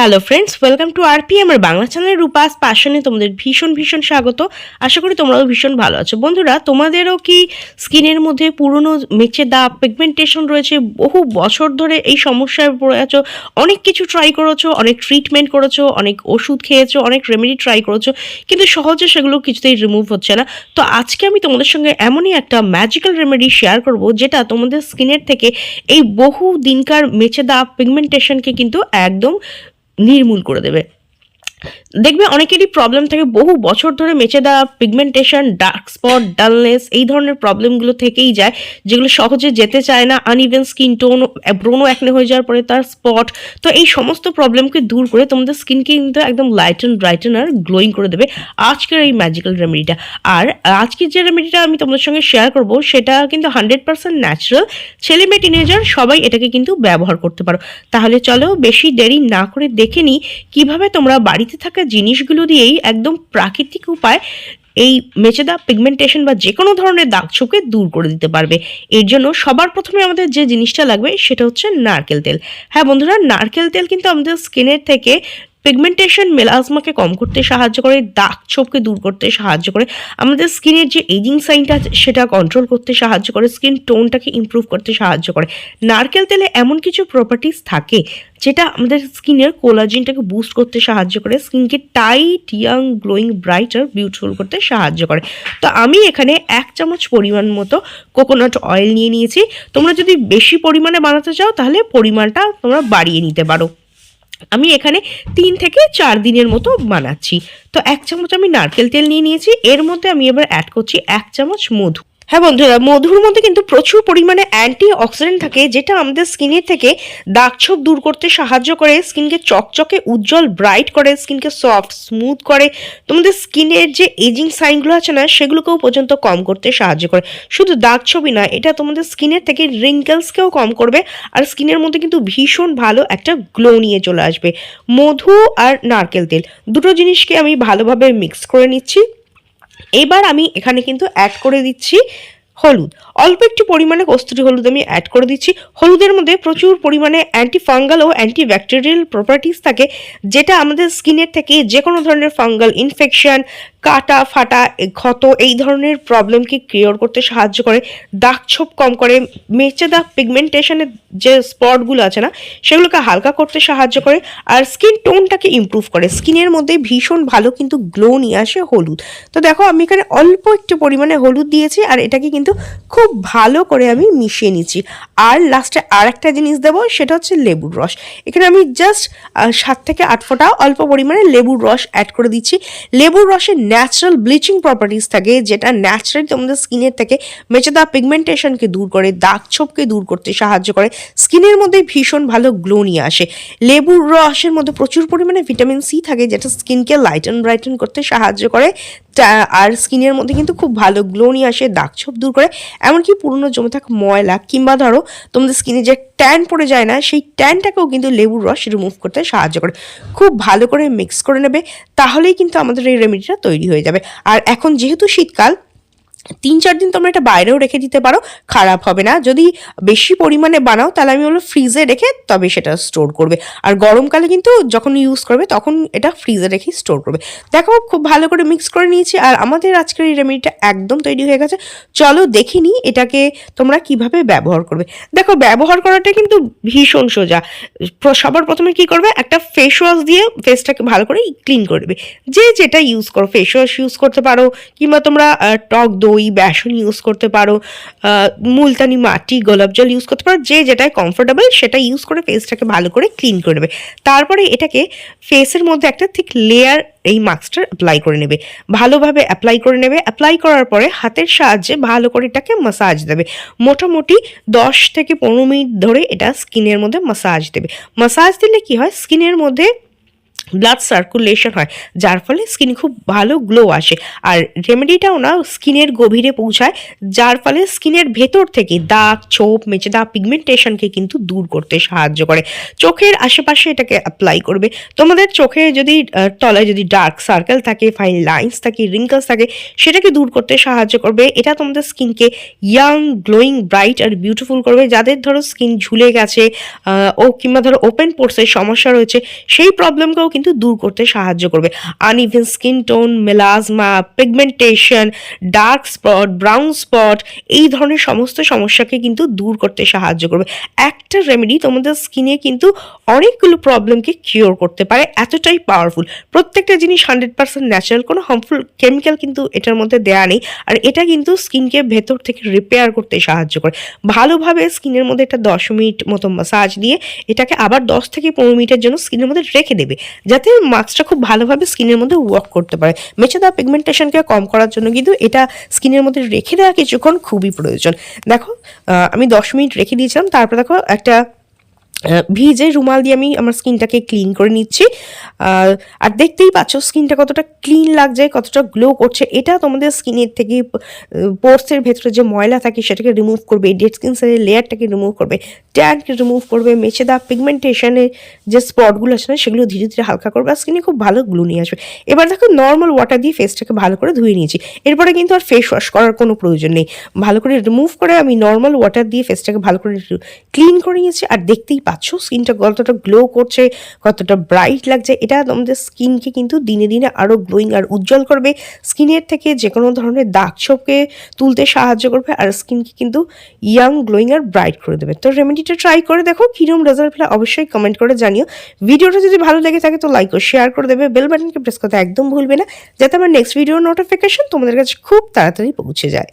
Hello friends welcome to RP আমার বাংলা চ্যানেলের রূপাস প্যাশনে তোমাদের ভীষণ ভীষণ স্বাগত। আশা করি তোমরাও ভীষণ ভালো আছো। বন্ধুরা, তোমাদেরও কি স্কিনের মধ্যে পুরনো মেচে দাগ পিগমেন্টেশন রয়েছে? বহু বছর ধরে এই সমস্যায় পড়ে আছো। অনেক কিছু ট্রাই করেছ, অনেক ট্রিটমেন্ট করেছ, অনেক ওষুধ খেয়েছো, অনেক রেমেডি ট্রাই করেছ, কিন্তু সহজে সেগুলো কিছুতেই রিমুভ হচ্ছে না। তো আজকে আমি তোমাদের সঙ্গে এমনই একটা ম্যাজিক্যাল রেমেডি শেয়ার করব, যেটা তোমাদের স্কিনের থেকে এই বহু দিনকার মেচে দাগ পিগমেন্টেশনকে কিন্তু একদম নির্মূল করে দেবে। দেখবে অনেকেরই প্রবলেম থাকে বহু বছর ধরে মেচে দেওয়া পিগমেন্টেশন ডার্ক স্পট ডালনেস এই ধরনের প্রবলেমগুলো থেকেই যায়, যেগুলো সহজে যেতে চায় না আনইভেন স্কিন টোন ব্রোনো একনে হয়ে যাওয়ার পরে তার স্পট তো এই সমস্ত প্রবলেমকে দূর করে তোমাদের স্কিনকে কিন্তু একদম লাইটেন ব্রাইটেন আর গ্লোয়িং করে দেবে আজকের এই ম্যাজিক্যাল রেমেডিটা আর আজকের যে রেমেডিটা আমি তোমাদের সঙ্গে শেয়ার করব, সেটা কিন্তু হান্ড্রেড পার্সেন্ট ন্যাচারাল ছেলে মেয়ে টিনেজার সবাই এটাকে কিন্তু ব্যবহার করতে পারো। তাহলে চলো বেশি দেরি না করে দেখে নিই কীভাবে তোমরা বাড়িতে থাকা জিনিসগুলো দিয়েই একদম প্রাকৃতিক উপায় এই মেচেদা পিগমেন্টেশন বা যে কোনো ধরনের দাগ ছোপকে দূর করে দিতে পারবে। এর জন্য সবার প্রথমে আমাদের যে জিনিসটা লাগবে সেটা হচ্ছে নারকেল তেল। হ্যাঁ বন্ধুরা, নারকেল তেল কিন্তু আমাদের স্কিনের থেকে পিগমেন্টেশন মেলাজমাকে কম করতে সাহায্য করে, দাগ ছোপকে দূর করতে সাহায্য করে। আমাদের স্কিনের যে এজিং সাইনটা সেটা কন্ট্রোল করতে সাহায্য করে স্কিন টোনটাকে ইমপ্রুভ করতে সাহায্য করে। নারকেল তেলে এমন কিছু প্রপার্টিস থাকে, যেটা আমাদের স্কিনের কোলাজিনটাকে বুস্ট করতে সাহায্য করে স্কিনকে টাইট ইয়াং গ্লোয়িং ব্রাইট আর বিউটিফুল করতে সাহায্য করে। তো আমি এখানে এক চামচ পরিমাণ মতো কোকোনাট অয়েল নিয়ে নিয়েছি। তোমরা যদি বেশি পরিমাণে বানাতে চাও, তাহলে পরিমাণটা তোমরা বাড়িয়ে নিতে পারো। আমি এখানে তিন থেকে চার দিনের মতো বানাচ্ছি। তো এক চামচ আমি নারকেল তেল নিয়ে নিয়েছি। এর মধ্যে আমি এবার অ্যাড করছি এক চামচ মধু। হ্যাঁ বন্ধুরা, মধুর মধ্যে কিন্তু প্রচুর পরিমাণে অ্যান্টি অক্সিডেন্ট থাকে, যেটা আমাদের স্কিনের থেকে দাগ ছোপ দূর করতে সাহায্য করে স্কিনকে চকচকে উজ্জ্বল ব্রাইট করে স্কিনকে সফট স্মুথ করে। তোমাদের স্কিনের যে এজিং সাইনগুলো আছে না, সেগুলোকেও পর্যন্ত কম করতে সাহায্য করে। শুধু দাগ ছবি না এটা তোমাদের স্কিনের থেকে রিঙ্কেলসকেও কম করবে, আর স্কিনের মধ্যে কিন্তু ভীষণ ভালো একটা গ্লো নিয়ে চলে আসবে। মধু আর নারকেল তেল, দুটো জিনিসকে আমি ভালোভাবে মিক্স করে নিচ্ছি। এবার আমি এখানে কিন্তু অ্যাড করে দিচ্ছি হলুদ। অল্প একটু পরিমাণে কস্তুরি হলুদ আমি অ্যাড করে দিচ্ছি। হলুদের মধ্যে প্রচুর পরিমাণে অ্যান্টি ফাঙ্গাল ও অ্যান্টি ব্যাকটেরিয়াল প্রপার্টিস থাকে, যেটা আমাদের স্কিনের থেকে যে কোনো ধরনের ফাঙ্গাল ইনফেকশন কাটা, ফাটা ক্ষত, এই ধরনের প্রবলেমকে কিওর করতে সাহায্য করে। দাগ ছোপ কম করে মেচে দাগ পিগমেন্টেশনের যে স্পটগুলো আছে না, সেগুলোকে হালকা করতে সাহায্য করে। আর স্কিন টোনটাকে ইমপ্রুভ করে। স্কিনের মধ্যে ভীষণ ভালো কিন্তু গ্লো নিয়ে আসে হলুদ। তো দেখো, আমি এখানে অল্প একটু পরিমাণে হলুদ দিয়েছি আর এটাকে কিন্তু খুব ভালো করে আমি মিশিয়ে নিচ্ছি। আর লাস্টে আর একটা জিনিস দেবো, সেটা হচ্ছে লেবুর রস। এখানে আমি জাস্ট সাত থেকে আট ফোঁটা অল্প পরিমাণে লেবুর রস অ্যাড করে দিচ্ছি। লেবুর রসে ন্যাচারাল ব্লিচিং প্রপার্টিস থাকে, যেটা ন্যাচারালি তোমাদের স্কিনের থেকে মেচে দেওয়া পিগমেন্টেশনকে দূর করে, দাগ ছোপকে দূর করতে সাহায্য করে। স্কিনের মধ্যে ভীষণ ভালো গ্লো নিয়ে আসে। লেবুর রসের মধ্যে প্রচুর পরিমাণে ভিটামিন সি থাকে, যেটা স্কিনকে লাইটন ব্রাইটন করতে সাহায্য করে। আর স্কিনের মধ্যে কিন্তু খুব ভালো গ্লো নিয়ে আসে, দাগ ছোপ দূর করে। এমনকি পুরনো জমে থাকা ময়লা, কিংবা ধরো তোমাদের স্কিনে যে ট্যান পড়ে যায় না, সেই ট্যানটাকেও কিন্তু লেবুর রস রিমুভ করতে সাহায্য করে। খুব ভালো করে মিক্স করে নেবে, তাহলেই কিন্তু আমাদের এই রেমেডিটা তৈরি হয়ে যাবে। আর এখন যেহেতু শীতকাল তিন চার দিন তোমরা এটা বাইরেও রেখে দিতে পারো, খারাপ হবে না। যদি বেশি পরিমাণে বানাও, তাহলে আমি হলো ফ্রিজে রেখে তবে সেটা স্টোর করবে। আর গরমকালে কিন্তু যখন ইউজ করবে, তখন এটা ফ্রিজে রেখেই স্টোর করবে। দেখো, খুব ভালো করে মিক্স করে নিয়েছি আর আমাদের আজকের এই রেমেডিটা একদম তৈরি হয়ে গেছে। চলো দেখে নিই এটাকে তোমরা কীভাবে ব্যবহার করবে। দেখো, ব্যবহার করাটা কিন্তু ভীষণ সোজা। সবার প্রথমে কি করবে? একটা ফেস ওয়াশ দিয়ে ফেসটাকে ভালো করে ক্লিন করবে যে যেটা ইউজ করো ফেস ওয়াশ ইউজ করতে পারো কিংবা তোমরা টক দই বেসন ইউজ করতে পারো মুলতানি মাটি, গোলাপ জল ইউজ করতে পারো, যে যেটাই কমফোর্টেবল সেটা ইউজ করে ফেসটাকে ভালো করে ক্লিন করে নেবে। তারপরে এটাকে ফেসের মধ্যে একটা ঠিক লেয়ার এই মাস্কটা অ্যাপ্লাই করে নেবে। ভালোভাবে অ্যাপ্লাই করে নেবে। অ্যাপ্লাই করার পরে হাতের সাহায্যে ভালো করে এটাকে মাসাজ দেবে। মোটামুটি দশ থেকে পনেরো মিনিট ধরে এটা স্কিনের মধ্যে মাসাজ দেবে। মাসাজ দিলে কি হয়? স্কিনের মধ্যে ব্লাড সার্কুলেশন হয়, যার ফলে স্কিন খুব ভালো গ্লো আসে। আর রেমেডিটাও না স্কিনের গভীরে পৌঁছায়, যার ফলে স্কিনের ভেতর থেকে দাগ, ছোপ মেচে দাগ পিগমেন্টেশনকে কিন্তু দূর করতে সাহায্য করে। চোখের আশেপাশে এটাকে অ্যাপ্লাই করবে। তোমাদের চোখে যদি তলায় যদি ডার্ক সার্কেল থাকে ফাইন লাইন্স থাকে রিঙ্কলস থাকে, সেটাকে দূর করতে সাহায্য করবে। এটা তোমাদের স্কিনকে ইয়াং গ্লোয়িং ব্রাইট আর বিউটিফুল করবে। যাদের ধরো স্কিন ঝুলে গেছে ও কিংবা ধরো ওপেন পোর্সের সমস্যা রয়েছে, সেই প্রবলেমকেও কিন্তু দূর করতে সাহায্য করবে। Uneven skin tone melasma pigmentation dark spot brown spot এই ধরনের সমস্ত সমস্যাকে কিন্তু দূর করতে সাহায্য করবে। একটা রেমেডি তোমাদের স্কিনে কিন্তু অনেকগুলো প্রবলেমকে কিওর করতে পারে, এতটাই পাওয়ারফুল প্রত্যেকটা জিনিস হান্ড্রেড পার্সেন্ট ন্যাচারাল কোনো হার্মফুল কেমিক্যাল কিন্তু এটার মধ্যে দেয়া নেই। আর এটা কিন্তু স্কিনকে ভেতর থেকে রিপেয়ার করতে সাহায্য করে। ভালোভাবে স্কিনের মধ্যে একটা দশ মিনিট মতো মাসাজ দিয়ে এটাকে আবার দশ থেকে পনেরো মিনিটের জন্য স্কিনের মধ্যে রেখে দেবে। যাতে মাস্কটা খুব ভালোভাবে স্কিনের মধ্যে ওয়ার্ক করতে পারে। মেচে দেওয়া পিগমেন্টেশনকে কম করার জন্য কিন্তু এটা স্কিনের মধ্যে রেখে দেওয়া কিছুক্ষণ খুবই প্রয়োজন। দেখো আমি দশ মিনিট রেখে দিয়েছিলাম, তারপর দেখো একটা ভিজে রুমাল দিয়ে আমি আমার স্কিনটাকে ক্লিন করে নিচ্ছি। আর দেখতেই পাচ্ছ স্কিনটা কতটা ক্লিন লাগছে, কতটা গ্লো করছে। এটা তোমাদের স্কিনের থেকে পোর্সের ভেতরে যে ময়লা থাকে সেটাকে রিমুভ করবে ডেড স্কিন সেলের লেয়ারটাকে রিমুভ করবে ট্যানকে রিমুভ করবে, মেছে দেওয়া পিগমেন্টেশনের যে স্পটগুলো আছে না, সেগুলো ধীরে ধীরে হালকা করবে আর স্কিনে খুব ভালো গ্লো নিয়ে আসবে। এবার দেখো নর্মাল ওয়াটার দিয়ে ফেসটাকে ভালো করে ধুয়ে নিয়েছি। এরপরে কিন্তু আর ফেস ওয়াশ করার কোনো প্রয়োজন নেই। ভালো করে রিমুভ করে আমি নর্মাল ওয়াটার দিয়ে ফেসটাকে ভালো করে ক্লিন করে নিয়েছি আর দেখতেই পাচ্ছ? স্কিনটা কতটা গ্লো করছে, কতটা ব্রাইট লাগছে, এটা তোমাদের স্কিনকে কিন্তু দিনে দিনে আরও গ্লোয়িং আর উজ্জ্বল করবে। স্কিনের থেকে যে কোনো ধরনের দাগ ছোপকে তুলতে সাহায্য করবে আর স্কিনকে কিন্তু ইয়াং গ্লোয়িং আর ব্রাইট করে দেবে। তো রেমেডিটা ট্রাই করে দেখো কিরম রেজাল্ট পেলে অবশ্যই কমেন্ট করে জানিও। ভিডিওটা যদি ভালো লেগে থাকে তো লাইক ও শেয়ার করে দেবে। বেল বাটনকে প্রেস করতে একদম ভুলবে না, যাতে আমার নেক্সট ভিডিও নোটিফিকেশন তোমাদের কাছে খুব তাড়াতাড়ি পৌঁছে যায়।